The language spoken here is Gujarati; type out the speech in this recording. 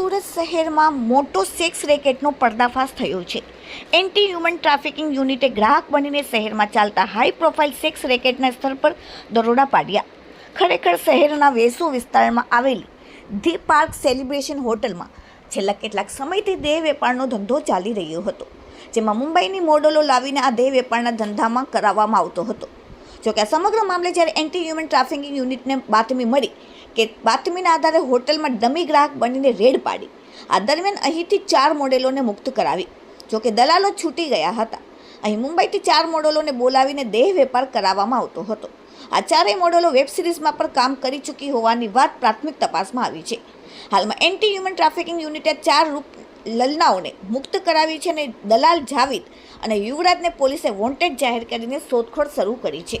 સુરત શહેરમાં મોટો સેક્સ રેકેટનો પર્દાફાશ થયો છે. એન્ટી હ્યુમન ટ્રાફિકિંગ યુનિટે ગ્રાહક બનીને શહેરમાં ચાલતા હાઈ પ્રોફાઇલ સેક્સ રેકેટના સ્થળ પર દરોડા પાડ્યા. ખરેખર શહેરના વેસુ વિસ્તારમાં આવેલી ધી પાર્ક સેલિબ્રેશન હોટલમાં છેલ્લા કેટલાક સમયથી દેહ વેપારનો ધંધો ચાલી રહ્યો હતો, જેમાં મુંબઈની મોડલો લાવીને આ દેહ વેપારના ધંધામાં કરાવવામાં આવતો હતો. જોકે આ સમગ્ર મામલે જ્યારે એન્ટી હ્યુમન ટ્રાફિકિંગ યુનિટને બાતમી મળી કે બાતમીના આધારે હોટલમાં ડમી ગ્રાહક બનીને રેડ પાડી, આ દરમિયાન અહીંથી ચાર મોડેલોને મુક્ત કરાવી. જોકે દલાલો છૂટી ગયા હતા. અહીં મુંબઈથી ચાર મોડેલોને બોલાવીને દેહ વેપાર કરાવવામાં આવતો હતો. આ ચારેય મોડેલો વેબ સિરીઝમાં પણ કામ કરી ચૂકી હોવાની વાત પ્રાથમિક તપાસમાં આવી છે. હાલમાં એન્ટી હ્યુમન ટ્રાફિકિંગ યુનિટે ચાર રૂપ લલનાઓને મુક્ત કરાવી છે અને દલાલ જાવિદ અને યુવરાજને પોલીસે વોન્ટેડ જાહેર કરીને શોધખોળ શરૂ કરી છે.